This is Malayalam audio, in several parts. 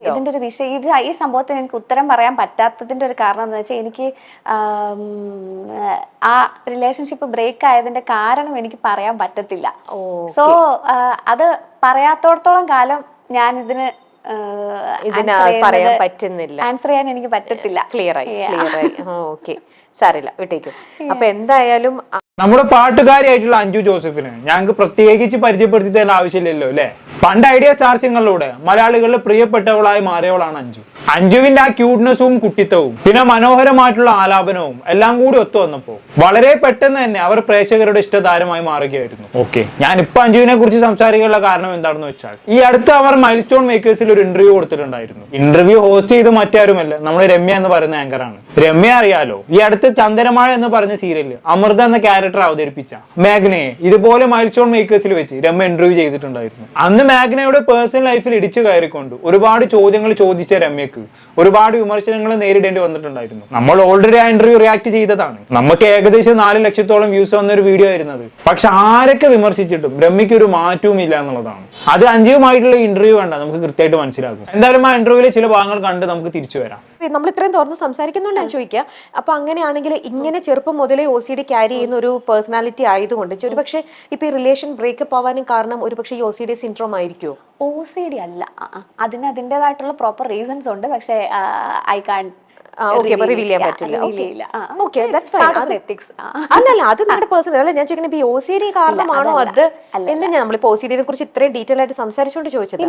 ഇതിന്റെ ഒരു വിഷയം ഇത് ഈ സംഭവത്തിന് എനിക്ക് ഉത്തരം പറയാൻ പറ്റാത്തതിന്റെ ഒരു കാരണം എന്ന് വെച്ചാൽ എനിക്ക് ആം, റിലേഷൻഷിപ്പ് ബ്രേക്ക് ആയതിന്റെ കാരണം എനിക്ക് പറയാൻ പറ്റത്തില്ല. സോ അത് പറയാത്തോടത്തോളം കാലം ഞാൻ ഇതിന് പറയാൻ പറ്റുന്നില്ല. ആൻസർ ചെയ്യാൻ എനിക്ക് പറ്റത്തില്ല. ക്ലിയർ ആയി ക്ലിയർ ആയി. ഓക്കെ സാരില്ല വിട്ടേക്കും. അപ്പൊ എന്തായാലും നമ്മുടെ പാട്ടുകാരിയായിട്ടുള്ള അഞ്ജു ജോസഫിന് ഞങ്ങൾക്ക് പ്രത്യേകിച്ച് പരിചയപ്പെടുത്തി തരാൻ ആവശ്യമില്ലല്ലോ അല്ലേ? പണ്ട് ഐഡിയ സ്റ്റാർ സിംഗറിലൂടെ മലയാളികളുടെ പ്രിയപ്പെട്ടവളായി മാറിയവളാണ് അഞ്ജു. അഞ്ജുവിന്റെ ആ ക്യൂട്ട്നെസ്സും കുട്ടിത്തവും പിന്നെ മനോഹരമായിട്ടുള്ള ആലാപനവും എല്ലാം കൂടി ഒത്തു വന്നപ്പോൾ വളരെ പെട്ടെന്ന് തന്നെ അവർ പ്രേക്ഷകരുടെ ഇഷ്ടതാരമായി മാറുകയായിരുന്നു. ഓക്കെ ഞാൻ ഇപ്പൊ അഞ്ജുവിനെ കുറിച്ച് സംസാരിക്കാനുള്ള കാരണം എന്താണെന്ന് വെച്ചാൽ ഈ അടുത്ത് അവർ മൈൽ സ്റ്റോൺ മേക്കേഴ്സിൽ ഒരു ഇന്റർവ്യൂ കൊടുത്തിട്ടുണ്ടായിരുന്നു. ഇന്റർവ്യൂ ഹോസ്റ്റ് ചെയ്ത് മറ്റാരുമല്ല നമ്മുടെ രമ്യ എന്ന് പറയുന്ന ആങ്കറാണ് രമ്യ അറിയാലോ ഈ അടുത്ത് ചന്ദനമഴ എന്ന് പറഞ്ഞ സീരിയലിൽ അമൃത എന്ന ക്യാരക്ടർ അവതരിപ്പിച്ച മേഘനയെ ഇതുപോലെ മൈൽ സ്റ്റോൺ മേക്കേഴ്സിൽ വെച്ച് രമ്യ ഇന്റർവ്യൂ ചെയ്തിട്ടുണ്ടായിരുന്നു. അന്ന് മേഘനയുടെ പേഴ്സണൽ ലൈഫിൽ ഇടിച്ചു കയറിക്കൊണ്ട് ഒരുപാട് ചോദ്യങ്ങൾ ചോദിച്ച രമ്യക്ക് ഒരുപാട് വിമർശനങ്ങൾ നേരിടേണ്ടി വന്നിട്ടുണ്ടായിരുന്നു. നമ്മൾ ഓൾറെഡി ആ ഇന്റർവ്യൂ റിയാക്ട് ചെയ്തതാണ്. നമുക്ക് ഏകദേശം നാല് ലക്ഷത്തോളം വ്യൂസ് വന്ന ഒരു വീഡിയോ ആയിരുന്നത്. പക്ഷെ ആരൊക്കെ വിമർശിച്ചിട്ടും രമ്യക്ക് ഒരു മാറ്റവും ഇല്ല എന്നുള്ളതാണ്. അത് അഞ്ചുമായിട്ടുള്ള ഇന്റർവ്യൂ കണ്ട നമുക്ക് കൃത്യമായിട്ട് മനസ്സിലാകും. എന്തായാലും ആ ഇന്റർവ്യൂവിലെ ചില ഭാഗങ്ങൾ കണ്ട് നമുക്ക് തിരിച്ചു വരാം. നമ്മൾ ഇത്രയും തുറന്ന് സംസാരിക്കുന്നുണ്ട് ഞാൻ ചോദിക്കുക അപ്പൊ അങ്ങനെയാണെങ്കിൽ ഇങ്ങനെ ചെറുപ്പം മുതലേ ഒ സി ഡി ക്യാരി ചെയ്യുന്ന ഒരു പേഴ്സണാലിറ്റി ആയതുകൊണ്ട് ഒരു പക്ഷേ ഇപ്പൊ ഈ റിലേഷൻ ബ്രേക്കപ്പ് ആവാനും കാരണം ഒരു പക്ഷേ ഈ ഒ സി ഡി സിൻഡ്രോം ആയിരിക്കുമോ ഒ സി ഡി അല്ല. അതിന് അതിന്റെതായിട്ടുള്ള പ്രോപ്പർ റീസൺസ് ഉണ്ട്. പക്ഷേ ഐ കാൺ അപ്പൊ ചെയ്യാൻ പറ്റില്ല. അല്ലല്ല അത് നിങ്ങളുടെ പേഴ്സണൽ അല്ല. ഞാൻ ചോദിക്കുന്നത് ഒ സി ഡി കാരണമാണോ അത്? ഞാൻ നമ്മളിപ്പോ ഒ സി കുറിച്ച് ഇത്രയും ഡീറ്റെയിൽ ആയിട്ട് സംസാരിച്ചുകൊണ്ട് ചോദിച്ചത്.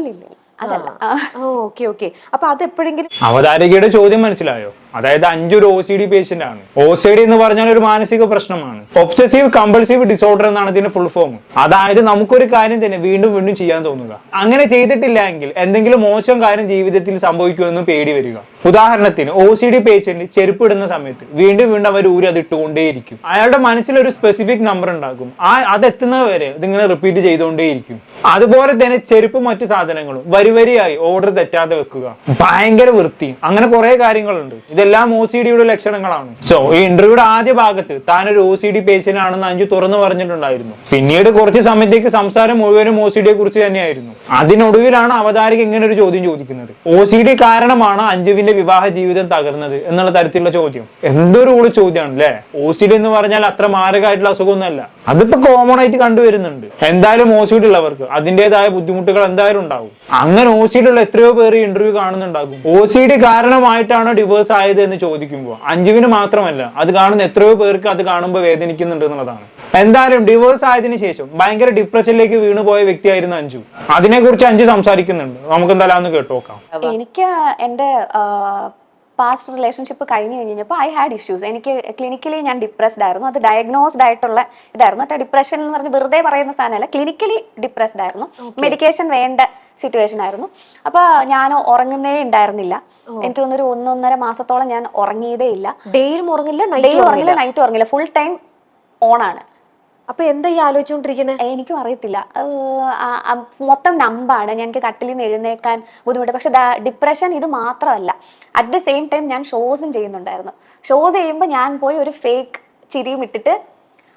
ഓക്കെ ഓക്കെ അപ്പൊ അത് എപ്പോഴെങ്കിലും അവതാരകയുടെ ചോദ്യം മനസ്സിലായോ? അതായത് അഞ്ചൊരു ഒ സി ഡി പേഷ്യന്റ് ആണ്. ഒ സി ഡി എന്ന് പറഞ്ഞാൽ ഒരു മാനസിക പ്രശ്നമാണ്. ഒബ്സസീവ് കമ്പൾസീവ് ഡിസോർഡർ എന്നാണ് ഇതിന്റെ ഫുൾ ഫോം അതായത് നമുക്കൊരു കാര്യം തന്നെ വീണ്ടും വീണ്ടും ചെയ്യാൻ തോന്നുക. അങ്ങനെ ചെയ്തിട്ടില്ല എങ്കിൽ എന്തെങ്കിലും മോശം കാര്യം ജീവിതത്തിൽ സംഭവിക്കുമെന്ന് പേടി വരിക. ഉദാഹരണത്തിന് ഒ സി ഡി പേഷ്യന്റ് ചെരുപ്പ് ഇടുന്ന സമയത്ത് വീണ്ടും വീണ്ടും അവർ ഊരി അത് ഇട്ടുകൊണ്ടേയിരിക്കും. അയാളുടെ മനസ്സിൽ ഒരു സ്പെസിഫിക് നമ്പർ ഉണ്ടാക്കും ആ അത് എത്തുന്നത് വരെ ഇതിങ്ങനെ റിപ്പീറ്റ് ചെയ്തുകൊണ്ടേയിരിക്കും. അതുപോലെ തന്നെ ചെരുപ്പ് മറ്റു സാധനങ്ങളും വരിവരിയായി ഓർഡർ തെറ്റാതെ വെക്കുക. ഭയങ്കര വൃത്തി. അങ്ങനെ കുറെ കാര്യങ്ങളുണ്ട്. ഇതെല്ലാം ഒ സി ഡിയുടെ ലക്ഷണങ്ങളാണ്. സോ ഈ ഇന്റർവ്യൂയുടെ ആദ്യ ഭാഗത്ത് താൻ ഒരു ഒ സി ഡി പേഷ്യന്റ് ആണെന്ന് അഞ്ചു തുറന്നു പറഞ്ഞിട്ടുണ്ടായിരുന്നു. പിന്നീട് കുറച്ച് സമയത്തേക്ക് സംസാരം മുഴുവനും ഒ സി ഡിയെ കുറിച്ച് തന്നെയായിരുന്നു. അതിനൊടുവിലാണ് അവതാരക ഇങ്ങനെ ഒരു ചോദ്യം ചോദിക്കുന്നത്. ഒ സി ഡി കാരണമാണ് അഞ്ജുവിന്റെ വിവാഹ ജീവിതം തകർന്നത് എന്നുള്ള തരത്തിലുള്ള ചോദ്യം. എന്തൊരു കൂടി ചോദ്യമാണ് അല്ലേ ഒ സി ഡി എന്ന് പറഞ്ഞാൽ അത്ര മാരകമായിട്ടുള്ള അസുഖമൊന്നുമല്ല. അതിപ്പോ കോമൺ ആയിട്ട് കണ്ടുവരുന്നുണ്ട്. എന്തായാലും ഒ സി ഡി ഉള്ളവർക്ക് അതിന്റെതായ ബുദ്ധിമുട്ടുകൾ എന്തായാലും ഉണ്ടാകും. അങ്ങനെ ഒ ഉള്ള എത്രയോ പേര് ഇന്റർവ്യൂ കാണുന്നുണ്ടാകും. ഒ സി ഡി കാരണമായിട്ടാണോ ഡിവേഴ്സ് ആയത് എന്ന് ചോദിക്കുമ്പോൾ അഞ്ജുവിന് മാത്രമല്ല അത് കാണുന്ന എത്രയോ പേർക്ക് അത് കാണുമ്പോൾ വേദനിക്കുന്നുണ്ട് എന്നുള്ളതാണ്. എന്തായാലും ഡിവേഴ്സ് ആയതിനു ശേഷം ഭയങ്കര ഡിപ്രഷനിലേക്ക് വീണുപോയ വ്യക്തിയായിരുന്നു അഞ്ജു. അതിനെക്കുറിച്ച് അഞ്ജു സംസാരിക്കുന്നുണ്ട്. നമുക്ക് എന്തായാലും കേട്ടു നോക്കാം. എനിക്ക് എന്റെ പാസ്റ്റ് റിലേഷൻഷിപ്പ് കഴിഞ്ഞ് കഴിഞ്ഞപ്പോൾ ഐ ഹാഡ് ഇഷ്യൂസ് എനിക്ക് ക്ലിനിക്കലി ഞാൻ ഡിപ്രസ്ഡ് ആയിരുന്നു. അത് ഡയഗ്നോസ്ഡ് ആയിട്ടുള്ള ഇതായിരുന്നു. മറ്റേ ഡിപ്രഷൻ എന്ന് പറഞ്ഞ് വെറുതെ പറയുന്ന സാധനമല്ല ക്ലിനിക്കലി ഡിപ്രസ്ഡ് ആയിരുന്നു. മെഡിക്കേഷൻ വേണ്ട സിറ്റുവേഷൻ ആയിരുന്നു. അപ്പോൾ ഞാൻ ഉറങ്ങുന്നേ ഉണ്ടായിരുന്നില്ല. എനിക്ക് തോന്നുന്നൊരു ഒന്നൊന്നര മാസത്തോളം ഞാൻ ഉറങ്ങിയതേ ഇല്ല. ഡേയിലും ഉറങ്ങില്ല ഡെയിലും ഉറങ്ങില്ല. നൈറ്റ് ഉറങ്ങില്ല. ഫുൾ ടൈം ഓണാണ് അപ്പൊ എന്താ ഈ ആലോചിച്ചുകൊണ്ടിരിക്കണേ എനിക്കും അറിയത്തില്ല. മൊത്തം നമ്പാണ്. ഞങ്ങൾക്ക് കട്ടിലിൽ നിന്ന് എഴുന്നേക്കാൻ ബുദ്ധിമുട്ട്. പക്ഷെ ഡിപ്രഷൻ ഇത് മാത്രമല്ല. അറ്റ് ദ സെയിം ടൈം ഞാൻ ഷോസും ചെയ്യുന്നുണ്ടായിരുന്നു. ഷോസ് ചെയ്യുമ്പോൾ ഞാൻ പോയി ഒരു ഫേക്ക് ചിരിയും ഇട്ടിട്ട്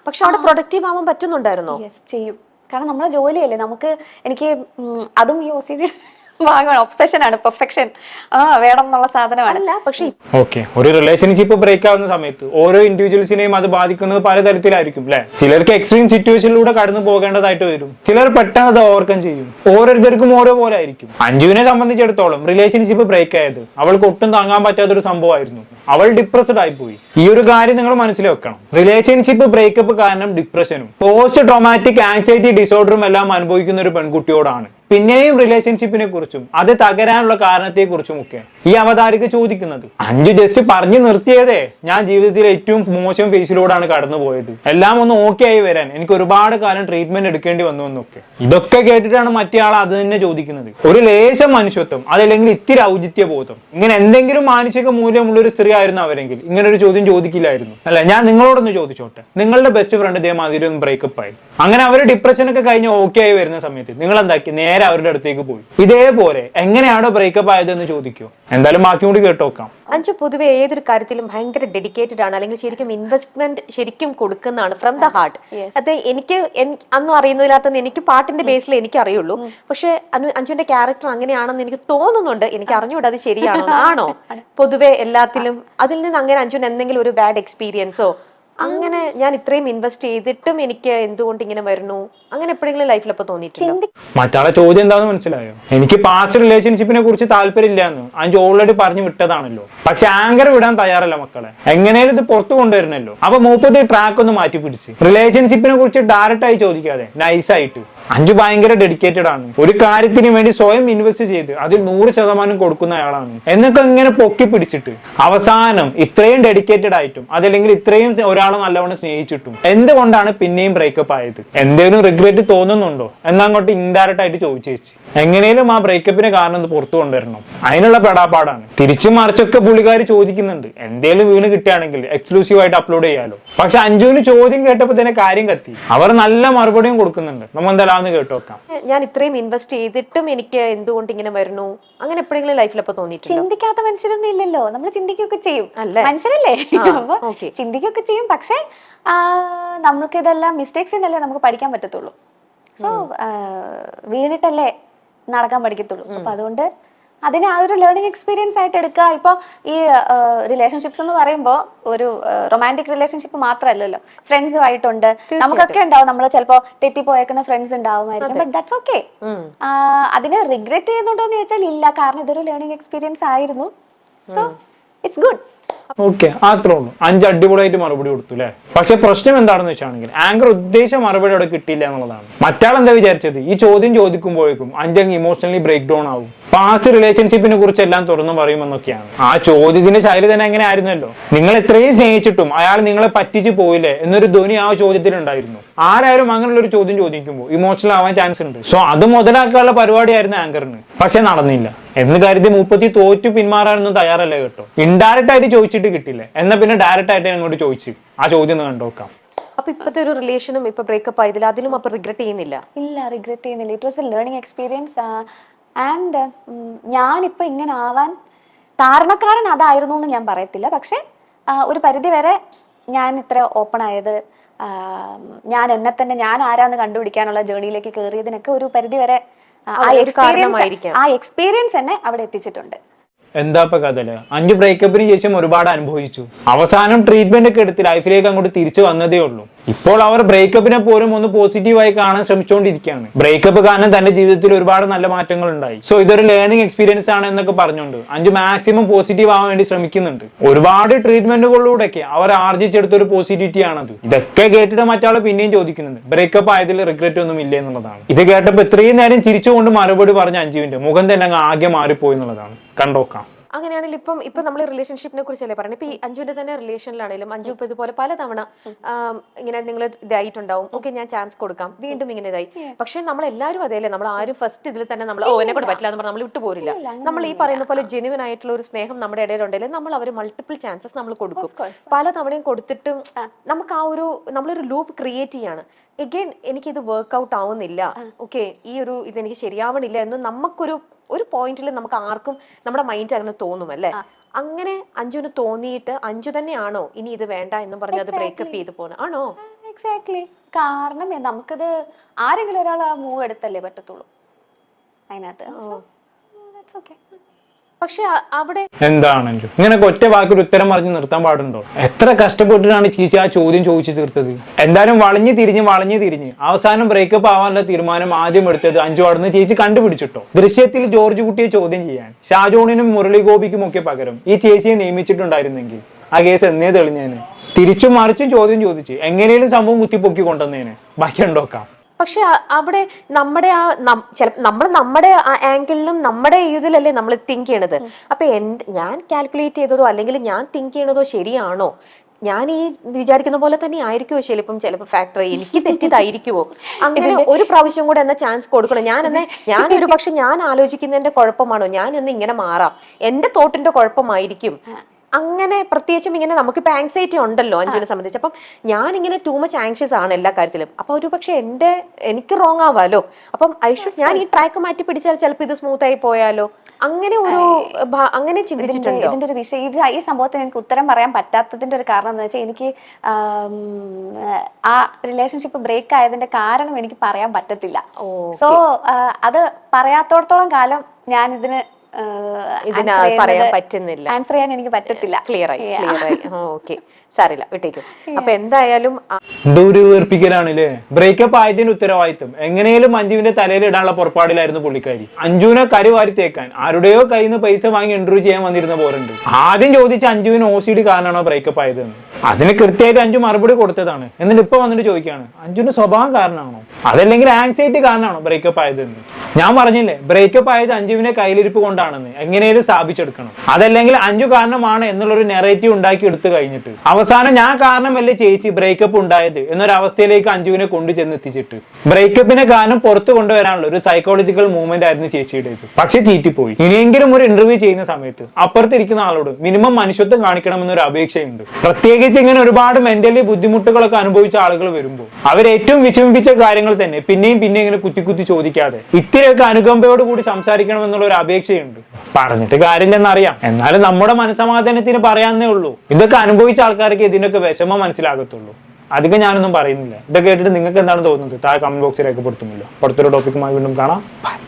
പക്ഷെ അവിടെ പ്രൊഡക്റ്റീവ് ആവാൻ പറ്റുന്നുണ്ടായിരുന്നോ? യെസ് ചെയ്യും. കാരണം നമ്മളെ ജോലിയല്ലേ. നമുക്ക് എനിക്ക് അതും ഈ ഒ സി ഡി ഭാഗമാണ് ഒബ്സെഷൻ ആണ്. പെർഫെക്ഷൻ ആ വേണം എന്നുള്ള സാധനമാണ്. അല്ല പക്ഷെ ഓക്കെ ഒരു റിലേഷൻഷിപ്പ് ബ്രേക്ക് ആവുന്ന സമയത്ത് ഓരോ ഇൻഡിവിജ്വൽസിനെയും അത് ബാധിക്കുന്നത് പലതരത്തിലായിരിക്കും അല്ലെ ചിലർക്ക് എക്സ്ട്രീം സിറ്റുവേഷനിലൂടെ കടന്നു പോകേണ്ടതായിട്ട് വരും. ചിലർ പെട്ടെന്ന് അത് ഓവർകം ചെയ്യും. ഓരോരുത്തർക്കും ഓരോ പോലെ ആയിരിക്കും. അഞ്ജുവിനെ സംബന്ധിച്ചിടത്തോളം റിലേഷൻഷിപ്പ് ബ്രേക്ക് ആയത് അവൾക്ക് ഒട്ടും താങ്ങാൻ പറ്റാത്തൊരു സംഭവമായിരുന്നു. അവൾ ഡിപ്രസ്ഡ് ആയി പോയി ഈ ഒരു കാര്യം നിങ്ങൾ മനസ്സിൽ വെക്കണം. റിലേഷൻഷിപ്പ് ബ്രേക്കപ്പ് കാരണം ഡിപ്രഷനും പോസ്റ്റ് ട്രോമാറ്റിക് ആൻസൈറ്റി ഡിസോർഡറും എല്ലാം അനുഭവിക്കുന്ന ഒരു പെൺകുട്ടിയോടാണ്. പിന്നെയും റിലേഷൻഷിപ്പിനെ കുറിച്ചും അത് തകരാനുള്ള കാരണത്തെക്കുറിച്ചും ഒക്കെ ഈ അവതാരിക ചോദിക്കുന്നത്. അഞ്ചു ജസ്റ്റ് പറഞ്ഞു നിർത്തിയതേ. ഞാൻ ജീവിതത്തിലെ ഏറ്റവും മോശം ഫേസിലൂടെയാണ് കടന്നു പോയത് എല്ലാം ഒന്ന് ഓക്കെ ആയി വരാൻ എനിക്ക് ഒരുപാട് കാലം ട്രീറ്റ്മെന്റ് എടുക്കേണ്ടി വന്നു എന്നൊക്കെ. ഇതൊക്കെ കേട്ടിട്ടാണ് മറ്റേ ആൾ അത് തന്നെ ചോദിക്കുന്നത്. ഒരു ലേശം മനുഷ്യത്വം അതല്ലെങ്കിൽ ഇത്തിരി ഔചിത്യ ബോധം ഇങ്ങനെ എന്തെങ്കിലും മാനസിക മൂല്യമുള്ള ഒരു സ്ത്രീ ആയിരുന്നു അവരെങ്കിൽ ഇങ്ങനെ ഒരു ചോദ്യം ചോദിക്കില്ലായിരുന്നു. അല്ല ഞാൻ നിങ്ങളോടൊന്ന് ചോദിച്ചോട്ടെ. നിങ്ങളുടെ ബെസ്റ്റ് ഫ്രണ്ട് ഇതേമാതിരി ഒന്ന് ബ്രേക്കപ്പ് ആയി. അങ്ങനെ അവർ ഡിപ്രഷനൊക്കെ കഴിഞ്ഞ് ഓക്കെ ആയി വരുന്ന സമയത്ത് നിങ്ങൾ എന്താക്കി നേരെ അവരുടെ അടുത്തേക്ക് പോയി. ഇതേപോലെ എങ്ങനെയാണോ ബ്രേക്കപ്പ് ആയതെന്ന് ചോദിക്കൂ. എന്തായാലും ബാക്കി കൂടി കേട്ടോക്കാം അഞ്ചു പൊതുവെ ഏതൊരു കാര്യത്തിലും ഭയങ്കര ഡെഡിക്കേറ്റഡ് ആണ്. അല്ലെങ്കിൽ ശരിക്കും ഇൻവെസ്റ്റ്മെന്റ് ശരിക്കും കൊടുക്കുന്നതാണ് ഫ്രം ദ ഹാർട്ട് അത് എനിക്ക് അന്ന് അന്നും അറിയുന്നതിനകത്ത് എനിക്ക് പാട്ടിന്റെ ബേസിൽ എനിക്ക് അറിയുള്ളൂ. പക്ഷെ അഞ്ചുവിന്റെ ക്യാരക്ടർ അങ്ങനെയാണെന്ന് എനിക്ക് തോന്നുന്നുണ്ട്. എനിക്ക് അറിഞ്ഞുകൂടാ അത് ശരിയാണോ? ആണോ? പൊതുവെ എല്ലാത്തിലും അതിൽ നിന്ന് അങ്ങനെ അഞ്ചുവിന് എന്തെങ്കിലും ഒരു ബാഡ് എക്സ്പീരിയൻസോ അങ്ങനെ ഞാൻ ഇത്രയും ഇൻവെസ്റ്റ് ചെയ്തിട്ടും എനിക്ക് എന്തുകൊണ്ട് ഇങ്ങനെ വരുന്നു? അങ്ങനെ എപ്പോഴെങ്കിലും ലൈഫിൽ അപ്പൊ തോന്നിയിട്ടുണ്ട്? മറ്റാളെ ചോദ്യം എന്താണെന്ന് മനസ്സിലായോ? എനിക്ക് പാസ്റ്റ് റിലേഷൻഷിപ്പിനെ കുറിച്ച് താല്പര്യമില്ലാന്ന് അഞ്ച് ഓൾറെഡി പറഞ്ഞു വിട്ടതാണല്ലോ. പക്ഷെ ആങ്കർ വിടാൻ തയ്യാറല്ല മക്കളെ. എങ്ങനെയാലും ഇത് പുറത്തു കൊണ്ടുവരണല്ലോ അപ്പൊ മൂപ്പത് ട്രാക്ക് ഒന്ന് മാറ്റി പിടിച്ച് റിലേഷൻഷിപ്പിനെ കുറിച്ച് ഡയറക്റ്റ് ആയി ചോദിക്കാതെ നൈസായിട്ട് അഞ്ചു ഭയങ്കര ഡെഡിക്കേറ്റഡ് ആണ്. ഒരു കാര്യത്തിന് വേണ്ടി സ്വയം ഇൻവെസ്റ്റ് ചെയ്ത് അതിൽ നൂറ് ശതമാനം കൊടുക്കുന്ന ആളാണ്. എന്നൊക്കെ ഇങ്ങനെ പൊക്കി പിടിച്ചിട്ട് അവസാനം ഇത്രയും ഡെഡിക്കേറ്റഡ് ആയിട്ടും അതല്ലെങ്കിൽ ഇത്രയും ഒരാളെ നല്ലവണ്ണം സ്നേഹിച്ചിട്ടും എന്തുകൊണ്ടാണ് പിന്നെയും ബ്രേക്കപ്പ് ആയത്? എന്തെങ്കിലും റിഗ്രറ്റ് തോന്നുന്നുണ്ടോ? എന്നങ്ങോട്ട് ഇൻഡയറക്റ്റ് ആയിട്ട് ചോദിച്ചു വെച്ച് എങ്ങനെയും ആ ബ്രേക്കപ്പിന് കാരണം പുറത്തു കൊണ്ടുവരണം. അതിനുള്ള പെടാപ്പാടാണ്. തിരിച്ചു മറിച്ചൊക്കെ പുള്ളിക്കാർ ചോദിക്കുന്നുണ്ട്. എന്തേലും വീണ് കിട്ടുകയാണെങ്കിൽ എക്സ്ക്ലൂസീവ് ആയിട്ട് അപ്ലോഡ് ചെയ്യാലോ. പക്ഷെ അഞ്ജുവിന് ചോദ്യം കേട്ടപ്പോൾ തന്നെ കാര്യം കത്തി. അവർ നല്ല മറുപടിയും കൊടുക്കുന്നുണ്ട്. നമ്മൾ എന്തായാലും കേട്ടു നോക്കാം ഞാൻ ഇത്രയും ഇൻവെസ്റ്റ് ചെയ്തിട്ടും എനിക്ക് എന്തുകൊണ്ട് ഇങ്ങനെ വരുന്നു? അങ്ങനെ എപ്പോഴെങ്കിലും ലൈഫിൽ അപ്പൊ തോന്നിയിട്ടുണ്ട്? ചിന്തിക്കാത്ത മനുഷ്യരൊന്നും ഇല്ലല്ലോ. നമ്മൾ ചിന്തിക്കുകയൊക്കെ ചെയ്യും. അല്ലേ? മനുഷ്യരല്ലേ? ആ, അപ്പൊ okay. ചിന്തിക്കുകയൊക്കെ ചെയ്യും. പക്ഷെ നമുക്ക് ഇതെല്ലാം മിസ്റ്റേക്സ് അല്ലേ നമുക്ക് പഠിക്കാൻ പറ്റത്തുള്ളൂ. സോ വീണിട്ടല്ലേ നടക്കാൻ പഠിക്കത്തുള്ളൂ. അപ്പൊ അതുകൊണ്ട് അതിനെ ആ ഒരു ലേണിംഗ് എക്സ്പീരിയൻസ് ആയിട്ട് എടുക്കുക. ഇപ്പൊ ഈ റിലേഷൻഷിപ്സ് എന്ന് പറയുമ്പോൾ ഒരു റൊമാന്റിക് റിലേഷൻഷിപ്പ് മാത്രമല്ലല്ലോ ഫ്രണ്ട്സുമായിട്ടുണ്ട് നമുക്കൊക്കെ ഉണ്ടാവും. നമ്മൾ ചിലപ്പോൾ തെറ്റിപ്പോയേക്കുന്ന ഫ്രണ്ട്സ് ഉണ്ടാവുമായിരിക്കും. But that's okay. അതിനെ റിഗ്രറ്റ് ചെയ്യുന്നുണ്ടോ എന്ന് ചോദിച്ചാൽ ഇല്ല. കാരണം ഇതൊരു ലേണിംഗ് എക്സ്പീരിയൻസ് ആയിരുന്നു. സോ ഇറ്റ്സ് ഗുഡ് ഓക്കെ അത്രേ ഉള്ളൂ. അഞ്ച് അടിപൊളിയായിട്ട് മറുപടി കൊടുത്തു അല്ലേ പക്ഷെ പ്രശ്നം എന്താണെന്ന് വെച്ചാണെങ്കിൽ ആങ്കർ ഉദ്ദേശിച്ച മറുപടി അവിടെ കിട്ടിയില്ല എന്നുള്ളതാണ്. മറ്റാൾ എന്താ വിചാരിച്ചത്? ഈ ചോദ്യം ചോദിക്കുമ്പോഴേക്കും അഞ്ചങ്ങ് ഇമോഷണലി ബ്രേക്ക് ഡൗൺ ആവും. പാസ്റ്റ് റിലേഷൻഷിപ്പിനെ കുറിച്ച് എല്ലാം തുറന്നു പറയുമെന്നൊക്കെയാണ്. ആ ചോദ്യത്തിന്റെ ശൈലി തന്നെ അങ്ങനെ ആയിരുന്നല്ലോ. നിങ്ങൾ എത്രയും സ്നേഹിച്ചിട്ടും അയാൾ നിങ്ങളെ പറ്റിച്ചു പോയില്ലേ എന്നൊരു ധ്വനി ആ ചോദ്യത്തിൽ ഉണ്ടായിരുന്നു. ആരായാലും അങ്ങനെയുള്ള ഒരു ചോദ്യം ചോദിക്കുമ്പോൾ ഇമോഷണൽ ആവാൻ ചാൻസ് ഉണ്ട്. സോ അത് മുതലാക്കാനുള്ള പരിപാടിയായിരുന്നു ആങ്കറിന്. പക്ഷെ നടന്നില്ല. എന്ന് കരുതി മുപ്പത്തി തോറ്റു പിന്മാറാനൊന്നും തയ്യാറല്ല കേട്ടോ. ഇൻഡയറക്റ്റ് ആയിട്ട് ചോദിച്ചിട്ട് കിട്ടില്ല. എന്നാ പിന്നെ ഡയറക്റ്റ് ആയിട്ട് അങ്ങോട്ട് ചോദിച്ചു. ആ ചോദ്യം ഒന്ന് കണ്ടോക്കാം അപ്പൊ ഇപ്പത്തെ ഒരു റിലേഷനും ഇപ്പൊ ബ്രേക്കപ്പ് ആയതിൽ അതിലും അപ്പൊ റിഗ്രറ്റ് ചെയ്യുന്നില്ല? ഇല്ല റിഗ്രറ്റ് ചെയ്യുന്നില്ല. It was a learning experience and ഞാൻ ഞാനിപ്പോൾ ഇങ്ങനെ ആവാൻ കാരണക്കാരൻ അതായിരുന്നു എന്ന് ഞാൻ പറയത്തില്ല. പക്ഷെ ഒരു പരിധി വരെ ഞാൻ ഇത്ര ഓപ്പൺ ആയത് ഞാൻ എന്നെ തന്നെ ഞാൻ ആരാന്ന് കണ്ടുപിടിക്കാനുള്ള ജേണിയിലേക്ക് കയറിയതിനൊക്കെ ഒരു പരിധി വരെ ആ, എക്സ്പീരിയൻസ്. ആ എക്സ്പീരിയൻസ് എന്നെ അവിടെ എത്തിച്ചിട്ടുണ്ട്. എന്താ ഇപ്പൊ കഥൽ? അഞ്ച് ബ്രേക്കപ്പിന് ശേഷം ഒരുപാട് അനുഭവിച്ചു. അവസാനം ട്രീറ്റ്മെന്റ് ഒക്കെ എടുത്ത് ലൈഫിലേക്ക് അങ്ങോട്ട് തിരിച്ചു വന്നതേ ഉള്ളൂ. ഇപ്പോൾ അവർ ബ്രേക്കപ്പിനെ പോലും ഒന്ന് പോസിറ്റീവായി കാണാൻ ശ്രമിച്ചുകൊണ്ടിരിക്കുകയാണ്. ബ്രേക്കപ്പ് കാരണം തന്റെ ജീവിതത്തിൽ ഒരുപാട് നല്ല മാറ്റങ്ങൾ ഉണ്ടായി. സോ ഇതൊരു ലേണിംഗ് എക്സ്പീരിയൻസ് ആണ് എന്നൊക്കെ പറഞ്ഞുകൊണ്ട് അഞ്ച് മാക്സിമം പോസിറ്റീവ് ആവാൻ വേണ്ടി ശ്രമിക്കുന്നുണ്ട്. ഒരുപാട് ട്രീറ്റ്മെന്റുകളിലൂടെയൊക്കെ അവർ ആർജിച്ചെടുത്ത ഒരു പോസിറ്റിവിറ്റി ആണത്. ഇതൊക്കെ കേട്ടിട്ട് മറ്റാൾ പിന്നെയും ചോദിക്കുന്നുണ്ട്. ബ്രേക്കപ്പ് ആയതിൽ റിഗ്രറ്റ് ഒന്നും ഇല്ല എന്നുള്ളതാണ്. ഇത് കേട്ടപ്പോൾ ഇത്രയും നേരം ചിരിച്ചുകൊണ്ട് മറുപടി പറഞ്ഞ അഞ്ജുവിന്റെ മുഖം തന്നെ ആകെ മാറിപ്പോയി എന്നുള്ളതാണ്. കണ്ടോക്കാം. അങ്ങനെയാണെങ്കിൽ ഇപ്പം ഇപ്പൊ നമ്മൾ റിലേഷൻഷിപ്പിനെ കുറിച്ചല്ലേ പറയുന്നത്? ഇപ്പൊ ഈ അഞ്ജുവിന്റെ തന്നെ റിലേഷനിലാണെങ്കിലും അഞ്ജു ഇപ്പൊ ഇതുപോലെ പലതവണ തവണ ഇങ്ങനെ നിങ്ങൾ ഇതായിട്ടുണ്ടാവും. ഓക്കെ ഞാൻ ചാൻസ് കൊടുക്കാം. വീണ്ടും ഇങ്ങനെ ഇതായി. പക്ഷെ നമ്മൾ എല്ലാവരും അതേല്ലേ നമ്മൾ ആരും ഫസ്റ്റ് ഇതിൽ തന്നെ നമ്മൾ ഓ എന്നെ കൂടെ പറ്റില്ല എന്ന് പറഞ്ഞാൽ നമ്മൾ വിട്ടു പോരില്ല. നമ്മൾ ഈ പറയുന്ന പോലെ ജെനുവൻ ആയിട്ടുള്ള ഒരു സ്നേഹം നമ്മുടെ ഇടയിലുണ്ടെങ്കിൽ നമ്മൾ അവർ മൾട്ടിപ്പിൾ ചാൻസസ് നമ്മൾ കൊടുക്കും. പല തവണയും കൊടുത്തിട്ടും നമുക്ക് ആ ഒരു നമ്മളൊരു ലൂപ്പ് ക്രിയേറ്റ് ചെയ്യാണ്. എഗെയിൻ എനിക്കിത് വർക്ക്ഔട്ട് ആവുന്നില്ല. ഓക്കെ ഈ ഒരു ഇത് എനിക്ക് ശരിയാവണില്ല എന്ന് നമുക്കൊരു ഒരു പോയിന്റിൽ നമുക്ക് ആർക്കും നമ്മുടെ മൈൻഡ് അങ്ങനെ തോന്നും അല്ലേ? അങ്ങനെ അഞ്ജുവിന് തോന്നിയിട്ട് അഞ്ജു തന്നെയാണോ ഇനി ഇത് വേണ്ട എന്ന് പറഞ്ഞ് അത് ബ്രേക്കപ്പ് ചെയ്ത് പോകുന്നത് ആണോ? എക്സാക്ട്ലി കാരണം നമുക്കത് ആരെങ്കിലും ഒരാൾ ആ മൂവ് എടുത്തല്ലേ പറ്റത്തുള്ളൂ? അതിനകത്ത്. ഓക്കെ പക്ഷെ അവിടെ എന്താണ് ഇങ്ങനൊക്കെ ഇങ്ങനെ ഒറ്റ വാക്കൊരു ഉത്തരം പറഞ്ഞ് നിർത്താൻ പാടുണ്ടോ? എത്ര കഷ്ടപ്പെട്ടിട്ടാണ് ചേച്ചി ആ ചോദ്യം ചോദിച്ചു തീർത്തത്? എന്തായാലും വളഞ്ഞു തിരിഞ്ഞ് വളഞ്ഞു തിരിഞ്ഞ്. അവസാനം ബ്രേക്കപ്പ് ആവാനുള്ള തീരുമാനം ആദ്യം എടുത്തത് അഞ്ചു അവിടുന്ന് ചേച്ചി കണ്ടുപിടിച്ചിട്ടോ? ദൃശ്യത്തിൽ ജോർജ് കുട്ടിയെ ചോദ്യം ചെയ്യാൻ ഷാജോണിനും മുരളിഗോപിക്കും ഒക്കെ പകരം ഈ ചേച്ചിയെ നിയമിച്ചിട്ടുണ്ടായിരുന്നെങ്കിൽ? ആ കേസ് എന്നേ തെളിഞ്ഞേനെ. തിരിച്ചും മറിച്ചും ചോദ്യം ചോദിച്ച് എങ്ങനെയും സംഭവം കുത്തിപ്പൊക്കി കൊണ്ടുവന്നേനെ. ബാക്കി ഉണ്ടോക്കാം പക്ഷെ അവിടെ നമ്മുടെ ആ ചില നമ്മൾ നമ്മുടെ ആംഗിളിലും നമ്മുടെ ഇതിലല്ലേ നമ്മൾ തിങ്ക് ചെയ്യണത്. അപ്പൊ എൻ ഞാൻ കാൽക്കുലേറ്റ് ചെയ്തതോ അല്ലെങ്കിൽ ഞാൻ തിങ്ക് ചെയ്യണതോ ശരിയാണോ? ഞാൻ ഈ വിചാരിക്കുന്ന പോലെ തന്നെ ആയിരിക്കുമോ ചിലപ്പം ചിലപ്പോൾ ഫാക്ടറി എനിക്ക് തെറ്റിതായിരിക്കുമോ അങ്ങനെ ഒരു പ്രാവശ്യം കൂടെ എന്ന ചാൻസ് കൊടുക്കണം. ഞാൻ എന്നെ ഞാൻ ഒരു പക്ഷെ ഞാൻ ആലോചിക്കുന്നതിന്റെ കുഴപ്പമാണോ? ഞാൻ എന്ന് ഇങ്ങനെ മാറാം. എന്റെ തോട്ടിന്റെ കുഴപ്പമായിരിക്കും. അങ്ങനെ പ്രത്യേകിച്ചും ഇങ്ങനെ നമുക്കിപ്പോൾ ആങ്സൈറ്റി ഉണ്ടല്ലോ അഞ്ജുവിനെ സംബന്ധിച്ച്. അപ്പം ഞാൻ ഇങ്ങനെ ടൂ മച്ച് ആങ്ഷ്യസ് ആണ് എല്ലാ കാര്യത്തിലും. അപ്പൊ ഒരു പക്ഷെ എന്റെ എനിക്ക് റോങ് ആവാലോ? അപ്പം ഐ ഷുഡ് ഞാൻ ഈ ട്രാക്ക് മാറ്റി പിടിച്ചാൽ ചിലപ്പോൾ ഇത് സ്മൂത്ത് ആയി പോയാലോ? അങ്ങനെ ഒരു അങ്ങനെ ചിന്തിച്ചിട്ടുണ്ട്? ഇതിന്റെ ഒരു വിഷയം ഇത് ഈ സംഭവത്തിന് എനിക്ക് ഉത്തരം പറയാൻ പറ്റാത്തതിന്റെ ഒരു കാരണം എന്ന് വെച്ചാൽ എനിക്ക് ആ റിലേഷൻഷിപ്പ് ബ്രേക്ക് ആയതിന്റെ കാരണം എനിക്ക് പറയാൻ പറ്റത്തില്ല. സോ അത് പറയാത്തോടത്തോളം കാലം ഞാൻ ഇതിന് പറയാൻ പറ്റുന്നില്ല. ആൻസർ ചെയ്യാൻ എനിക്ക് പറ്റത്തില്ല. ക്ലിയർ ആയി ക്ലിയർ ആയി. ഓക്കെ സാരില്ല വിട്ടേക്കും. അപ്പൊ എന്തായാലും ആ, ബ്രേക്കപ്പ് ആയതിന് ഉത്തരവാദിത്വം. എങ്ങനെയും മഞ്ജുവിന്റെ തലയിൽ ഇടാനുള്ള പുറപ്പാടിലായിരുന്നു പുള്ളിക്കാരി. അഞ്ജുവിനെ കരുവാരി തേക്കാൻ ആരുടെയോ കയ്യിൽ നിന്ന് പൈസ വാങ്ങി ഇന്റർവ്യൂ ചെയ്യാൻ വന്നിരുന്ന പോലുണ്ട്. ആദ്യം ചോദിച്ച അഞ്ജുവിന് ഒ സി ഡി കാരണമാണോ ബ്രേക്കപ്പ് ആയതെന്ന്. അതിന് കൃത്യമായിട്ട് അഞ്ജു മറുപടി കൊടുത്തതാണ്. എന്നിട്ട് ഇപ്പൊ വന്നിട്ട് ചോദിക്കുകയാണ് അഞ്ജുവിന്റെ സ്വഭാവം കാരണമാണോ? അതല്ലെങ്കിൽ ആങ്സൈറ്റി കാരണമാണോ ബ്രേക്കപ്പ് ആയതെന്ന്. ഞാൻ പറഞ്ഞില്ലേ ബ്രേക്കപ്പ് ആയത് അഞ്ജുവിനെ കയ്യിലിരിപ്പ് കൊണ്ടാണെന്ന്. എങ്ങനെയും സ്ഥാപിച്ചെടുക്കണം. അതല്ലെങ്കിൽ അഞ്ജു കാരണമാണ് എന്നുള്ളൊരു നെറേറ്റീവ് ഉണ്ടാക്കി എടുത്തു കഴിഞ്ഞിട്ട്. അവസാനം ഞാൻ കാരണമല്ലേ ചേച്ചി ബ്രേക്കപ്പ് ഉണ്ടായത് എന്നൊരവസ്ഥയിലേക്ക് അഞ്ജുവിനെ കൊണ്ടു ചെന്ന് എത്തിച്ചിട്ട് ബ്രേക്കപ്പിനെ കാരണം പുറത്തു കൊണ്ടുവരാനുള്ള ഒരു സൈക്കോളജിക്കൽ മൂവ്മെന്റ് ആയിരുന്നു ചേച്ചിയുടേത്. പക്ഷെ ചീറ്റിപ്പോയി. ഇനിയെങ്കിലും ഒരു ഇന്റർവ്യൂ ചെയ്യുന്ന സമയത്ത് അപ്പുറത്തിരിക്കുന്ന ആളോട് മിനിമം മനുഷ്യത്വം കാണിക്കണമെന്നൊരു അപേക്ഷയുണ്ട്. പ്രത്യേകിച്ച് ഇങ്ങനെ ഒരുപാട് മെന്റലി ബുദ്ധിമുട്ടുകളൊക്കെ അനുഭവിച്ച ആളുകൾ വരുമ്പോൾ അവരേറ്റവും വിഷമിപ്പിച്ച കാര്യങ്ങൾ തന്നെ പിന്നെയും പിന്നെ ഇങ്ങനെ കുത്തി കുത്തി ചോദിക്കാതെ ഇത്തിരിയൊക്കെ അനുകമ്പയോട് കൂടി സംസാരിക്കണം എന്നുള്ള ഒരു അപേക്ഷയുണ്ട്. പറഞ്ഞിട്ട് കാര്യമില്ലെന്നറിയാം. എന്നാലും നമ്മുടെ മനസമാധാനത്തിന് പറയാന്നേ ഉള്ളൂ. ഇതൊക്കെ അനുഭവിച്ച ആൾക്കാർക്ക് ഇതിനൊക്കെ വിഷമം മനസ്സിലാകത്തുള്ളൂ. അധികം ഞാനൊന്നും പറയുന്നില്ല. ഇതൊക്കെ കേട്ടിട്ട് നിങ്ങൾക്ക് എന്താണ് തോന്നുന്നത്? താഴെ കമന്റ് ബോക്സിൽ രേഖപ്പെടുത്തുന്നില്ല. അടുത്തൊരു ടോപ്പിക്കുമായി വീണ്ടും കാണാം.